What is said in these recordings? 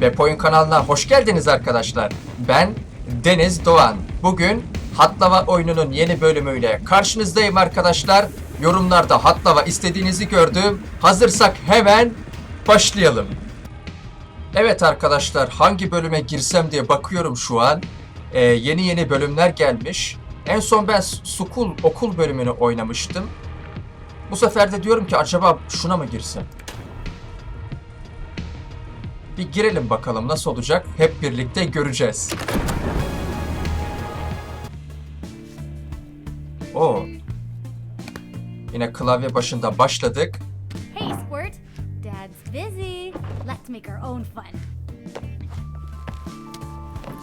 Bepoyun kanalına hoş geldiniz arkadaşlar. Ben Deniz Doğan. Bugün Hatlava oyununun yeni bölümüyle karşınızdayım arkadaşlar. Yorumlarda Hatlava istediğinizi gördüm. Hazırsak hemen başlayalım. Evet arkadaşlar hangi bölüme girsem diye bakıyorum şu an. Ee, yeni yeni bölümler gelmiş. En son ben Sukul okul bölümünü oynamıştım. Bu sefer de diyorum ki acaba şuna mı girsem? Bir girelim bakalım nasıl olacak. Hep birlikte göreceğiz. Oo. Yine klavye başında başladık. Hey, Squirt. Dad's busy. Let's make our own fun.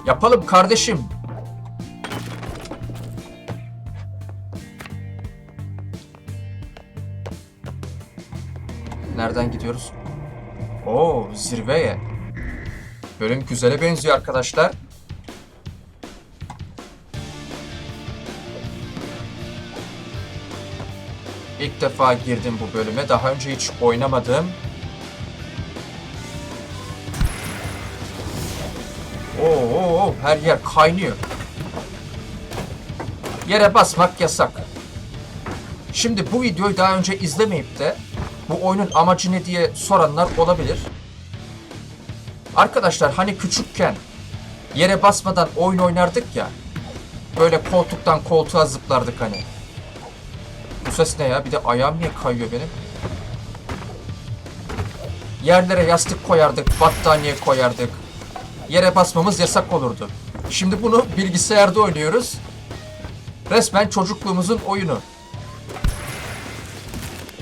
Yapalım kardeşim. Nereden gidiyoruz? Oo, zirveye. Bölüm güzele benziyor arkadaşlar. İlk defa girdim bu bölüme. Daha önce hiç oynamadım. Oo, oo, oo, her yer kaynıyor. Yere basmak yasak. Şimdi bu videoyu daha önce izlemeyip de bu oyunun amacı ne diye soranlar olabilir. Arkadaşlar hani küçükken yere basmadan oyun oynardık ya. Böyle koltuktan koltuğa zıplardık hani. Bu ses ne ya? Bir de ayağım niye kayıyor benim? Yerlere yastık koyardık, battaniye koyardık yere basmamız yasak olurdu. Şimdi bunu bilgisayarda oynuyoruz. Resmen çocukluğumuzun oyunu.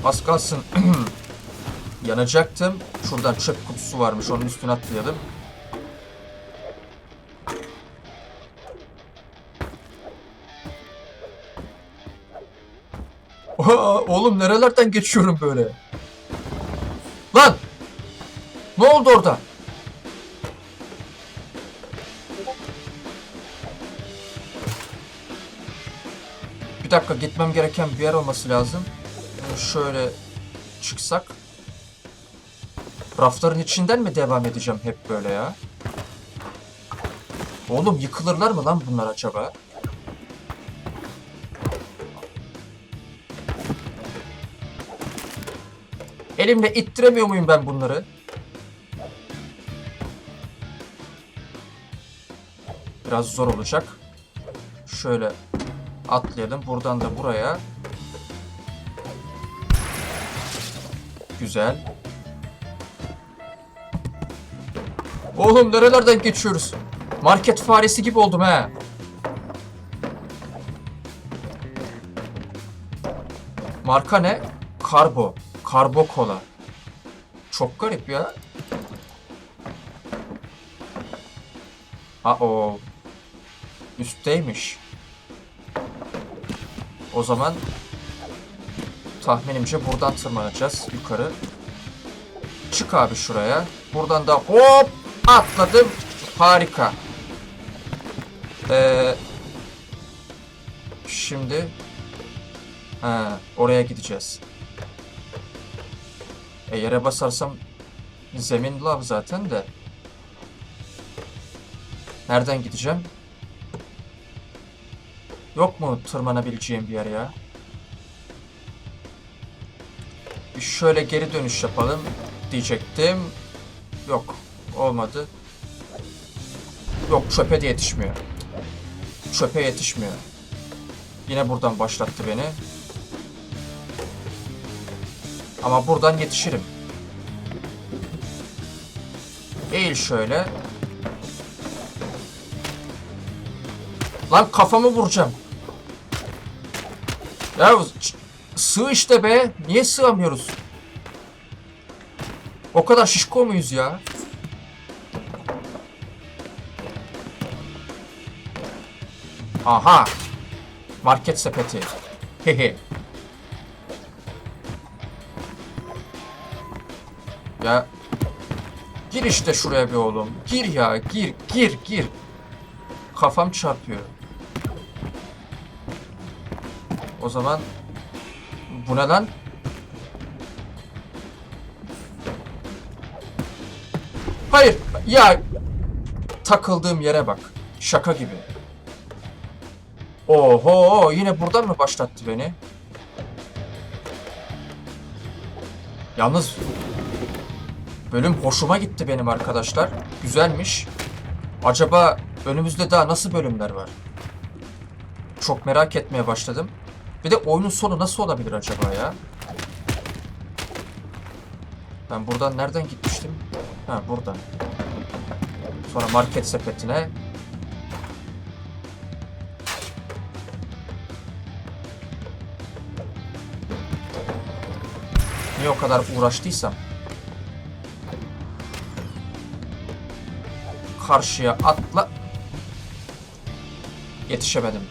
Az kalsın yanacaktım. Şuradan çöp kutusu varmış. Onun üstüne atlayalım. Oha, oğlum nerelerden geçiyorum böyle? Lan! Ne oldu orada? Bir dakika gitmem gereken bir yer olması lazım. Şöyle çıksak. Rafların içinden mi devam edeceğim hep böyle ya? Oğlum yıkılırlar mı lan bunlar acaba? Elimle ittiremiyor muyum ben bunları? Biraz zor olacak. Şöyle atlayalım. Buradan da buraya. Güzel. Oğlum nerelerden geçiyoruz? Market faresi gibi oldum he. Marka ne? Karbo. Karbo kola. Çok garip ya. Aa o üstteymiş. O zaman tahminimce buradan tırmanacağız yukarı. Çık abi şuraya. Buradan da hop atladım. Harika. Ee, şimdi ha, oraya gideceğiz. E yere basarsam zemin lav zaten de. Nereden gideceğim? Yok mu tırmanabileceğim bir yer ya? Şöyle geri dönüş yapalım diyecektim. Yok. Olmadı. Yok çöpe de yetişmiyor. Çöpe yetişmiyor. Yine buradan başlattı beni. Ama buradan yetişirim. Eğil şöyle. Lan kafamı vuracağım. Ya sığ işte be. Niye sığamıyoruz? O kadar şişko muyuz ya? Aha. Market sepeti. Hehe. ya gir işte şuraya bir oğlum. Gir ya, gir, gir, gir. Kafam çarpıyor. O zaman bu ne lan? Hayır. Ya takıldığım yere bak. Şaka gibi. Oho yine buradan mı başlattı beni? Yalnız bölüm hoşuma gitti benim arkadaşlar. Güzelmiş. Acaba önümüzde daha nasıl bölümler var? Çok merak etmeye başladım. Bir de oyunun sonu nasıl olabilir acaba ya? Ben buradan nereden gitmiştim? Ha buradan. Sonra market sepetine. Niye o kadar uğraştıysam. Karşıya atla. Yetişemedim.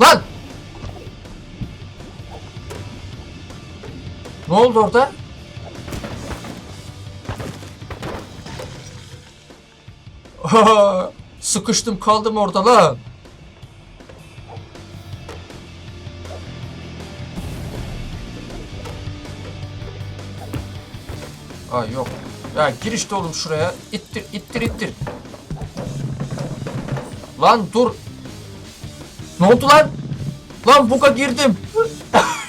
Lan! Ne oldu orada? Sıkıştım kaldım orada lan. Ay yok. Ya gir işte oğlum şuraya. İttir ittir ittir. Lan dur. Ne oldu lan? Lan buga girdim.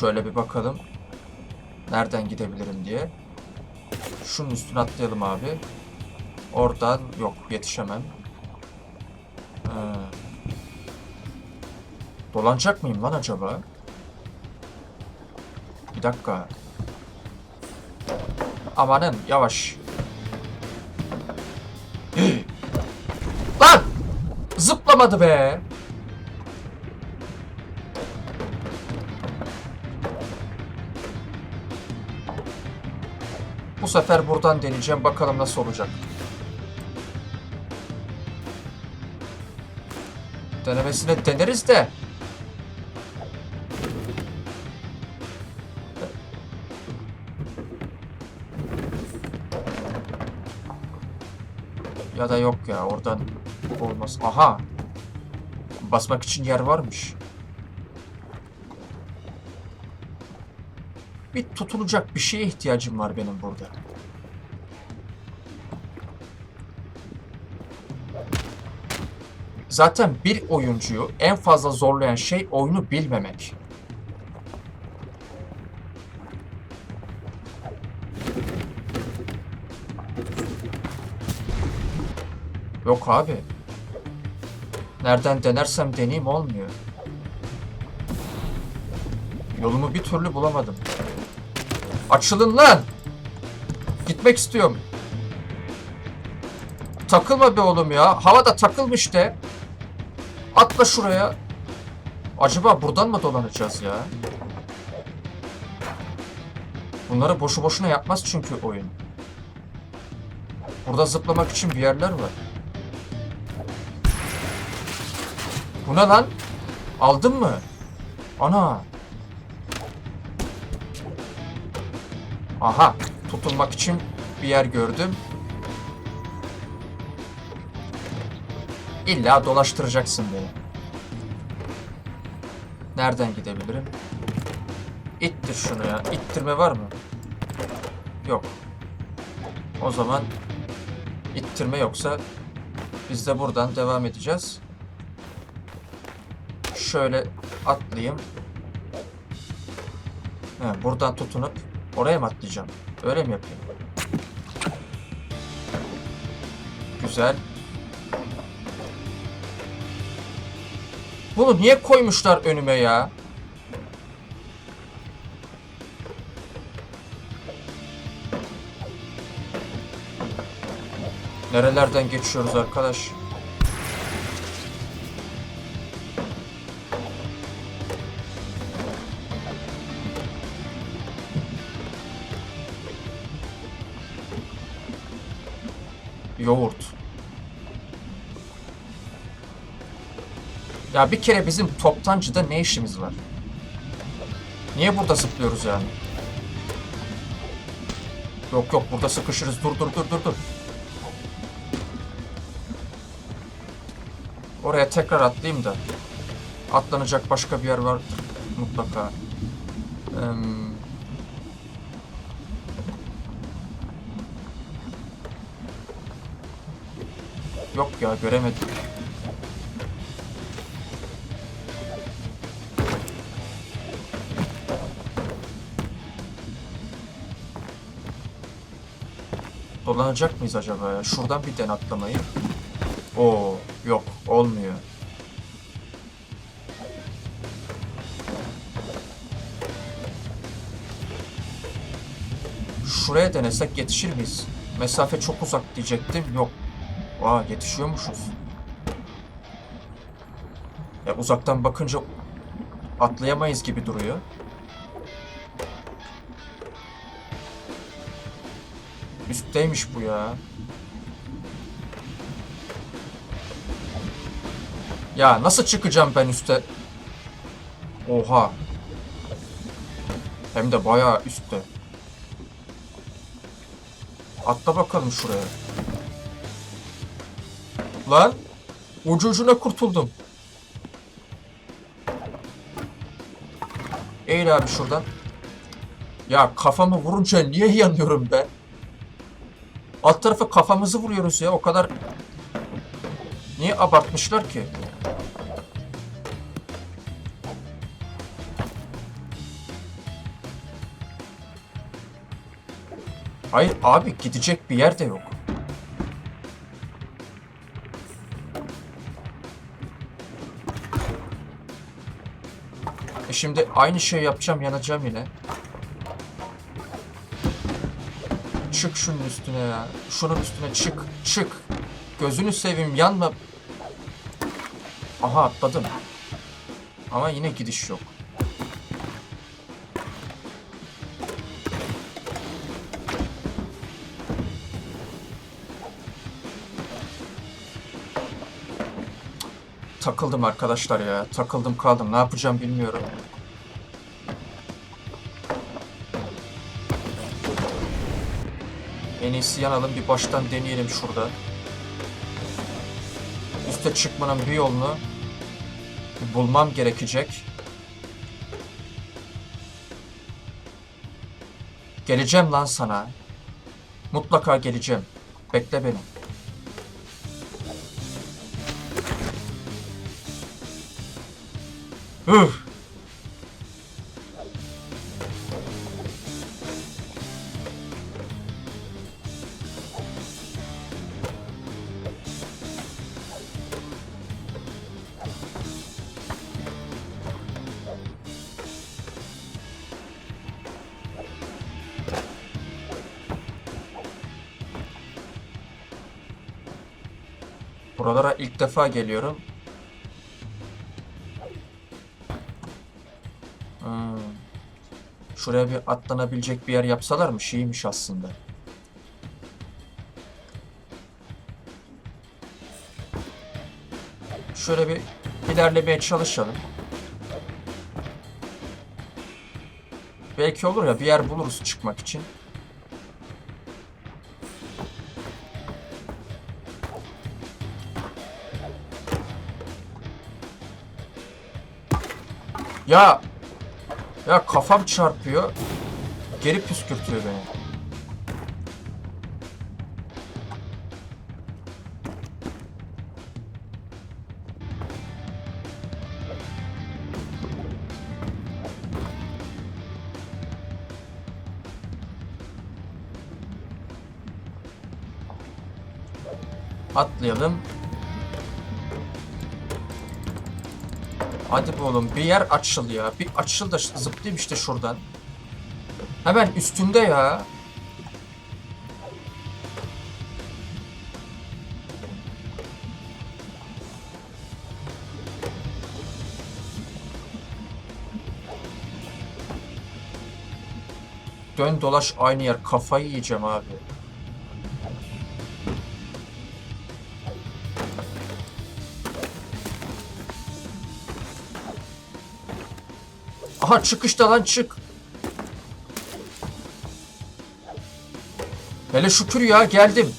Şöyle bir bakalım. Nereden gidebilirim diye. Şunun üstüne atlayalım abi. Oradan yok yetişemem. Ha. Dolanacak mıyım lan acaba? Bir dakika. Amanın yavaş. lan! Zıplamadı be. Bu sefer buradan deneyeceğim. Bakalım nasıl olacak. Denemesine deneriz de. Ya da yok ya oradan olmaz. Aha. Basmak için yer varmış. Bir tutunacak bir şeye ihtiyacım var benim burada. Zaten bir oyuncuyu en fazla zorlayan şey oyunu bilmemek. Yok abi. Nereden denersem deneyim olmuyor. Yolumu bir türlü bulamadım. Açılın lan! Gitmek istiyorum. Takılma be oğlum ya. Havada takılmış de. Atla şuraya. Acaba buradan mı dolanacağız ya? Bunları boşu boşuna yapmaz çünkü oyun. Burada zıplamak için bir yerler var. Bu ne lan? Aldın mı? Ana. Aha. Tutunmak için bir yer gördüm. İlla dolaştıracaksın beni. Nereden gidebilirim? İttir şunu ya. İttirme var mı? Yok. O zaman ittirme yoksa biz de buradan devam edeceğiz. Şöyle atlayayım. He, buradan tutunup oraya mı atlayacağım? Öyle mi yapayım? Güzel. Bunu niye koymuşlar önüme ya? Nerelerden geçiyoruz arkadaş? yoğurt. Ya bir kere bizim toptancıda ne işimiz var? Niye burada zıplıyoruz yani? Yok yok burada sıkışırız. Dur dur dur dur dur. Oraya tekrar atlayayım da. Atlanacak başka bir yer var mutlaka. Eee... Yok ya göremedim. Dolanacak mıyız acaba ya? Şuradan bir den atlamayı. Oo yok olmuyor. Şuraya denesek yetişir miyiz? Mesafe çok uzak diyecektim. Yok. Aa yetişiyormuşuz. Ya uzaktan bakınca atlayamayız gibi duruyor. Üstteymiş bu ya. Ya nasıl çıkacağım ben üste? Oha. Hem de bayağı üstte. Atla bakalım şuraya. Lan. Ucu ucuna kurtuldum. Eğil abi şuradan. Ya kafamı vurunca niye yanıyorum ben? Alt tarafa kafamızı vuruyoruz ya o kadar... Niye abartmışlar ki? Hayır abi gidecek bir yer de yok. E şimdi aynı şey yapacağım yanacağım yine. Çık şunun üstüne ya. Şunun üstüne çık. Çık. Gözünü seveyim yanma. Aha atladım. Ama yine gidiş yok. Takıldım arkadaşlar ya. Takıldım kaldım. Ne yapacağım bilmiyorum. En iyisi yanalım bir baştan deneyelim şurada. Üste çıkmanın bir yolunu bulmam gerekecek. Geleceğim lan sana. Mutlaka geleceğim. Bekle beni. Üf. Buralara ilk defa geliyorum. Şuraya bir atlanabilecek bir yer yapsalarmış iyiymiş aslında. Şöyle bir ilerlemeye çalışalım. Belki olur ya bir yer buluruz çıkmak için. Ya ya kafam çarpıyor. Geri püskürtüyor beni. Atlayalım. Hadi be oğlum bir yer açıl ya. Bir açıl da zıplayayım işte şuradan. Hemen üstünde ya. Dön dolaş aynı yer. Kafayı yiyeceğim abi. Aha çıkışta lan çık. Hele şükür ya geldim.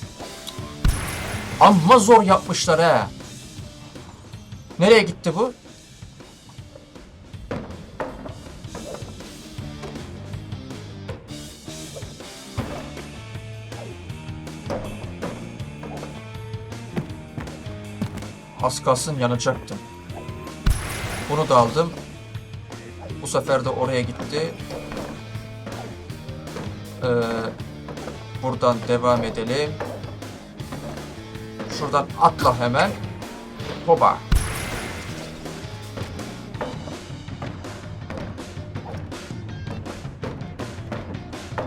Amma zor yapmışlar he. Nereye gitti bu? Az kalsın yanacaktım. Bunu da aldım. Bu sefer de oraya gitti. Ee, buradan devam edelim. Şuradan atla hemen. Hoba.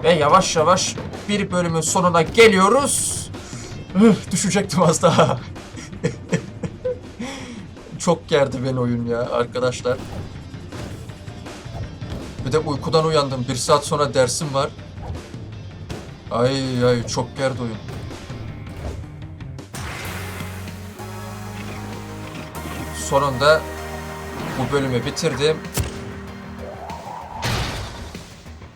Ve yavaş yavaş bir bölümün sonuna geliyoruz. Düşecektim az daha. Çok gerdi beni oyun ya arkadaşlar. Bir de uykudan uyandım. Bir saat sonra dersim var. Ay ay çok gerdi oyun. Sonunda bu bölümü bitirdim.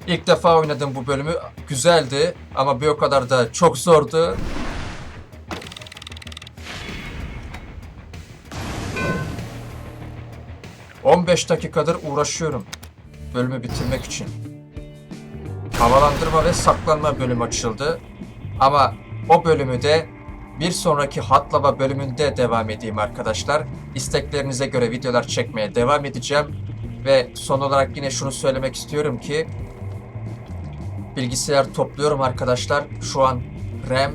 İlk defa oynadım bu bölümü. Güzeldi ama bir o kadar da çok zordu. ...15 dakikadır uğraşıyorum... ...bölümü bitirmek için. Havalandırma ve saklanma bölümü açıldı. Ama o bölümü de bir sonraki hatlama bölümünde devam edeyim arkadaşlar. İsteklerinize göre videolar çekmeye devam edeceğim. Ve son olarak yine şunu söylemek istiyorum ki bilgisayar topluyorum arkadaşlar. Şu an RAM,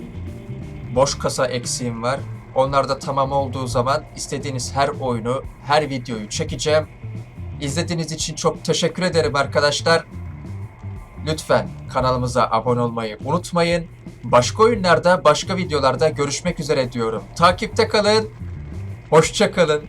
boş kasa eksiğim var. Onlar da tamam olduğu zaman istediğiniz her oyunu, her videoyu çekeceğim. İzlediğiniz için çok teşekkür ederim arkadaşlar. Lütfen kanalımıza abone olmayı unutmayın. Başka oyunlarda, başka videolarda görüşmek üzere diyorum. Takipte kalın. Hoşça kalın.